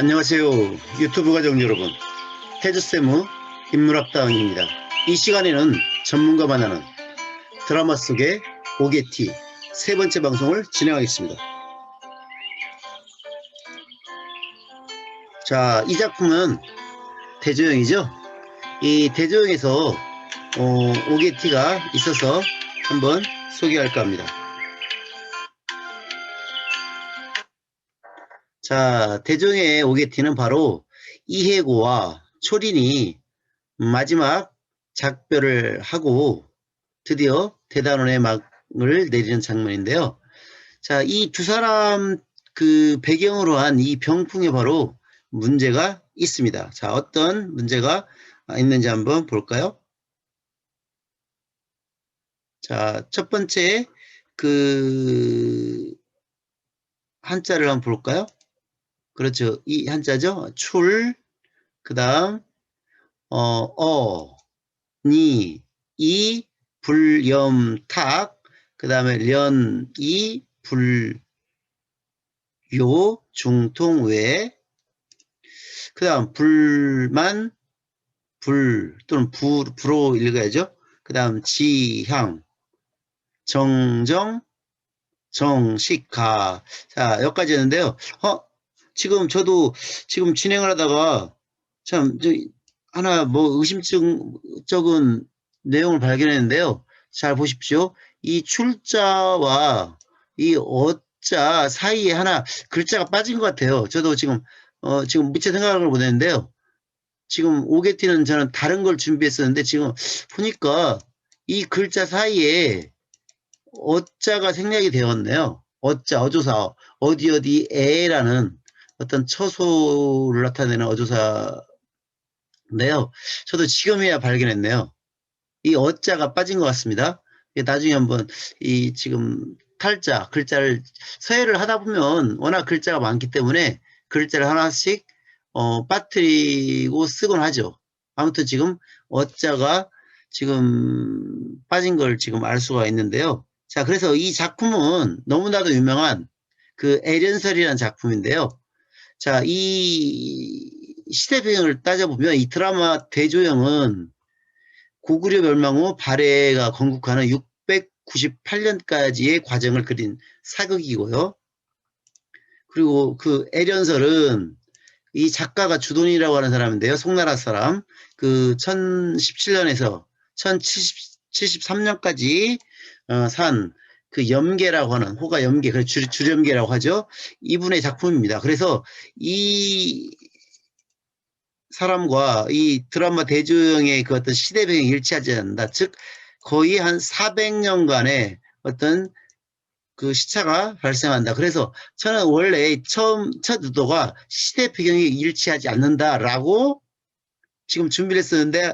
안녕하세요. 유튜브 가족 여러분. 해주세무 인물학당입니다. 이 시간에는 전문가 만나는 드라마 속의 오게티 세 번째 방송을 진행하겠습니다. 자, 이 작품은 대조영이죠. 이 대조영에서 어, 오게티가 있어서 한번 소개할까 합니다. 자, 대종의 오게티는 바로 이해고와 초린이 마지막 작별을 하고 드디어 대단원의 막을 내리는 장면인데요. 자, 이 두 사람 그 배경으로 한 이 병풍에 바로 문제가 있습니다. 자, 어떤 문제가 있는지 한번 볼까요? 자, 첫 번째 그 한자를 한번 볼까요? 그렇죠. 이 한자죠. 출, 그 다음, 어, 어, 니, 이, 불, 염, 탁, 그 다음에 련, 이, 불, 요, 중통, 외, 그 다음, 불만, 불, 또는 부, 부로 읽어야죠. 그 다음, 지향, 정정, 정식가. 자, 여기까지 했는데요. 어, 지금 저도 지금 진행을 하다가 참저 하나 뭐 의심적인 내용을 발견했는데요. 잘 보십시오. 이 출자와 이 어자 사이에 하나 글자가 빠진 것 같아요. 저도 지금 어 지금 무채 생각을 못했는데요. 지금 오게티는 저는 다른 걸 준비했었는데 지금 보니까 이 글자 사이에 어자가 생략이 되었네요. 어자 어조사 어디 어디 에라는 어떤 처소를 나타내는 어조사인데요. 저도 지금이야 발견했네요. 이 어자가 빠진 것 같습니다. 나중에 한번 이 지금 탈자 글자를 서예를 하다 보면 워낙 글자가 많기 때문에 글자를 하나씩 어, 빠뜨리고 쓰곤 하죠. 아무튼 지금 어자가 지금 빠진 걸 지금 알 수가 있는데요. 자, 그래서 이 작품은 너무나도 유명한 그 애련설이라는 작품인데요. 자, 이 시대 배경을 따져보면 이 드라마 대조영은 고구려 멸망 후 발해가 건국하는 698년까지의 과정을 그린 사극이고요. 그리고 그 애련설은 이 작가가 주돈이라고 하는 사람인데요. 송나라 사람. 그 1017년에서 1073년까지 어, 산 그 염계라고 하는 호가 염계, 그 주, 주렴계라고 하죠. 이분의 작품입니다. 그래서 이 사람과 이 드라마 대조영의 그 어떤 시대 배경이 일치하지 않는다. 즉 거의 한 400년간의 어떤 그 시차가 발생한다. 그래서 저는 원래 처음 첫 의도가 시대 배경이 일치하지 않는다라고 지금 준비를 했었는데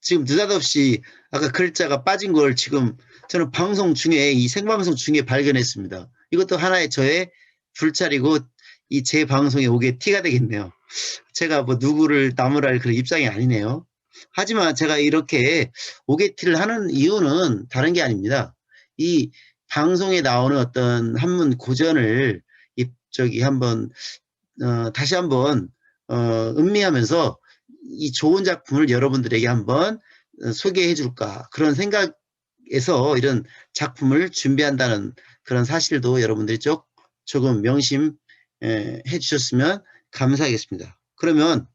지금 느닷없이 아까 글자가 빠진 걸 지금 저는 방송 중에 이 생방송 중에 발견했습니다. 이것도 하나의 저의 불찰이고 이 제 방송에 오게 티가 되겠네요. 제가 뭐 누구를 나무랄 그런 입장이 아니네요. 하지만 제가 이렇게 오게티를 하는 이유는 다른 게 아닙니다. 이 방송에 나오는 어떤 한문 고전을 이 저기 한번 어, 다시 한번 어, 음미하면서 이 좋은 작품을 여러분들에게 한번 어, 소개해 줄까 그런 생각 에서 이런 작품을 준비한다는 그런 사실도 여러분들이 쪽 조금 명심해 주셨으면 감사하겠습니다. 그러면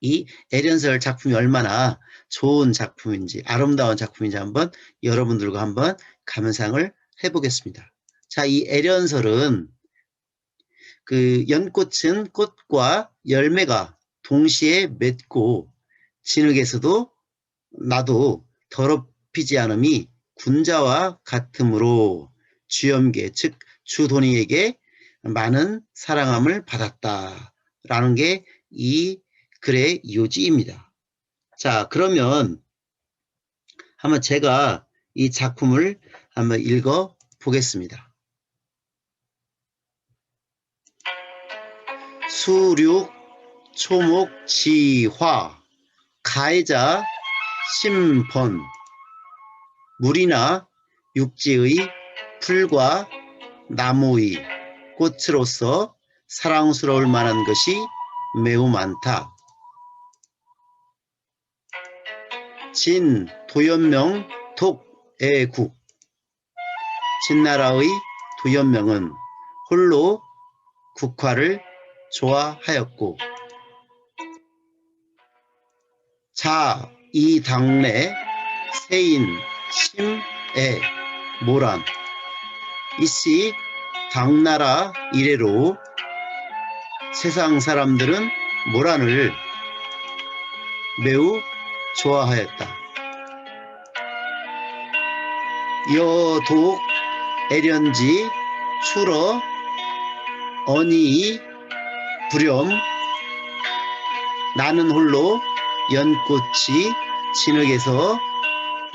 이 애련설 작품이 얼마나 좋은 작품인지 아름다운 작품인지 한번 여러분들과 한번 감상을 해보겠습니다. 자, 이 애련설은 그 연꽃은 꽃과 열매가 동시에 맺고 진흙에서도 나도 더럽 히지 않음이 군자와 같으므로 주염계 즉 주돈이에게 많은 사랑함을 받았다라는 게 이 글의 요지입니다. 자 그러면 한번 제가 이 작품을 한번 읽어 보겠습니다. 수륙 초목 지화 가해자 심번 물이나 육지의 풀과 나무의 꽃으로서 사랑스러울 만한 것이 매우 많다. 진, 도연명, 독, 애국. 진나라의 도연명은 홀로 국화를 좋아하였고, 자, 이 당내 세인, 심, 애, 모란. 이씨 당나라 이래로 세상 사람들은 모란을 매우 좋아하였다. 여독 애련지 추러 언이 불렴 나는 홀로 연꽃이 진흙에서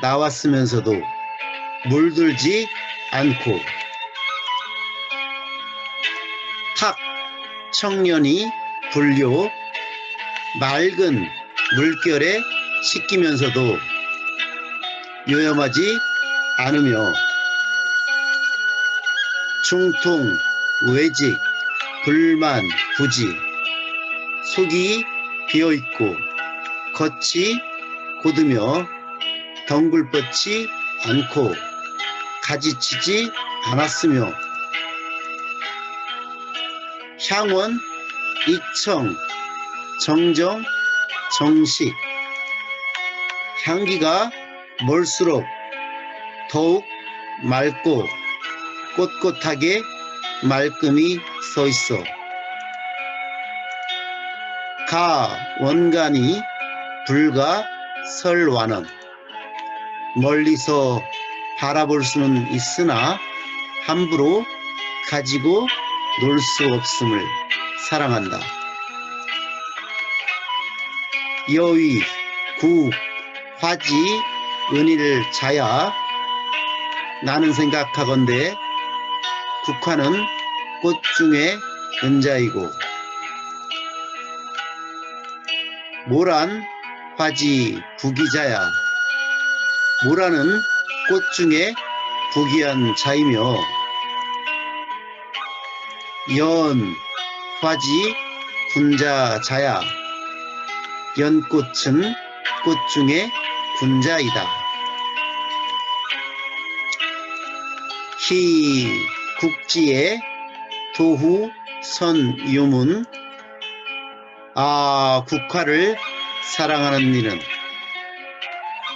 나왔으면서도 물들지 않고 탁 청년이 불려 맑은 물결에 씻기면서도 요염하지 않으며 중통, 외직, 불만, 부지 속이 비어있고 겉이 곧으며 덩굴 뻗지 않고 가지치지 않았으며 향원, 익청, 정정, 정식 향기가 멀수록 더욱 맑고 꼿꼿하게 말끔히 서 있어 가 원간이 불가 설완은 멀리서 바라볼 수는 있으나 함부로 가지고 놀 수 없음을 사랑한다. 여의, 국, 화지, 은일, 자야 나는 생각하건대 국화는 꽃 중에 은자이고 모란, 화지, 부기자야 모라는 꽃 중에 부기한 자이며 연, 화지, 군자, 자야 연꽃은 꽃 중에 군자이다. 희, 국지의 도후, 선, 유문 아, 국화를 사랑하는 이는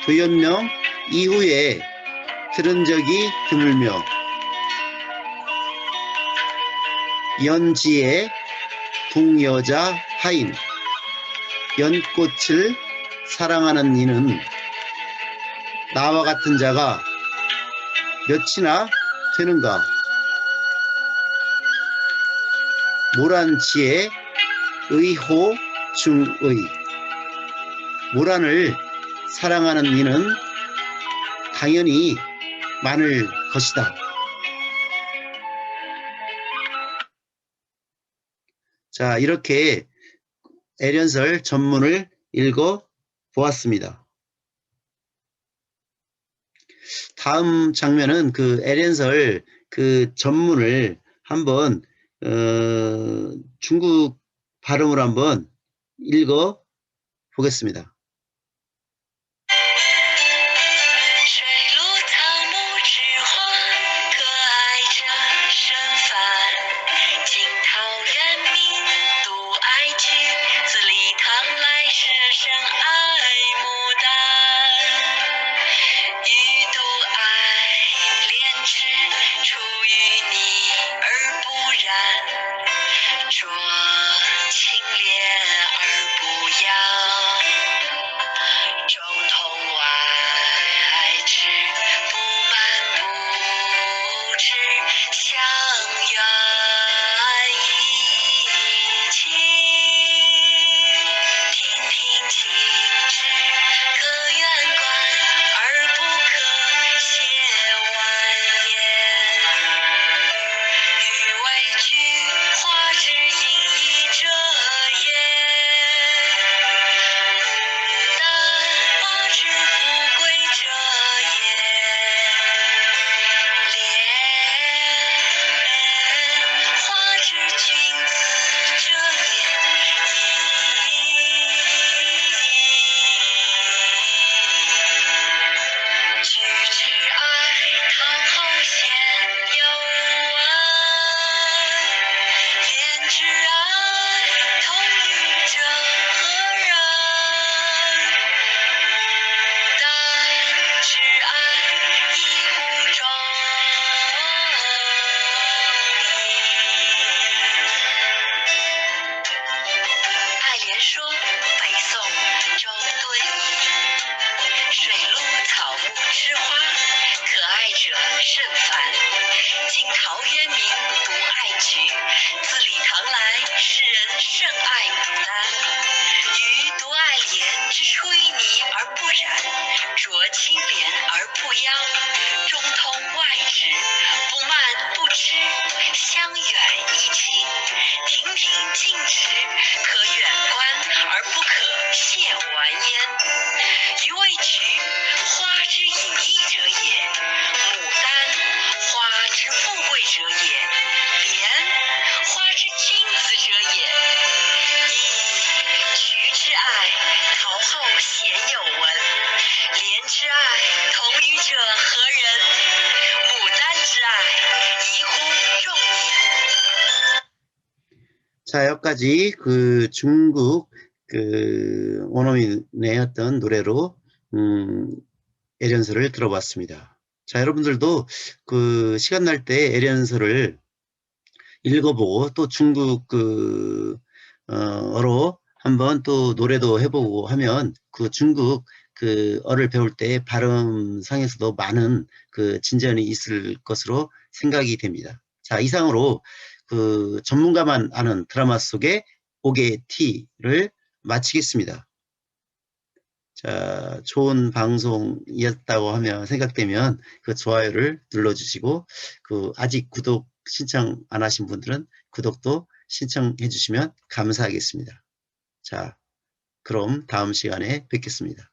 도연명 이후에 들은 적이 드물며 연지의 북여자 하인 연꽃을 사랑하는 이는 나와 같은 자가 몇이나 되는가? 모란지의 의호 중의. 모란을 사랑하는 이는 당연히 많을 것이다. 자, 이렇게 애련설 전문을 읽어 보았습니다. 다음 장면은 그 애련설 그 전문을 한번 어, 중국 발음으로 한번 읽어 보겠습니다. 자, 여기까지 그 중국 그 원어민의 어떤 노래로 음, 애련서를 들어봤습니다. 자, 여러분들도 그 시간 날때 애련서를 읽어보고 또 중국 그 어, 어로 한번 또 노래도 해보고 하면 그 중국 그 어를 배울 때 발음상에서도 많은 그 진전이 있을 것으로 생각이 됩니다. 자, 이상으로 그 전문가만 아는 드라마 속의 오게티를 마치겠습니다. 자, 좋은 방송이었다고 하면 생각되면 그 좋아요를 눌러주시고 그 아직 구독 신청 안 하신 분들은 구독도 신청해 주시면 감사하겠습니다. 자, 그럼 다음 시간에 뵙겠습니다.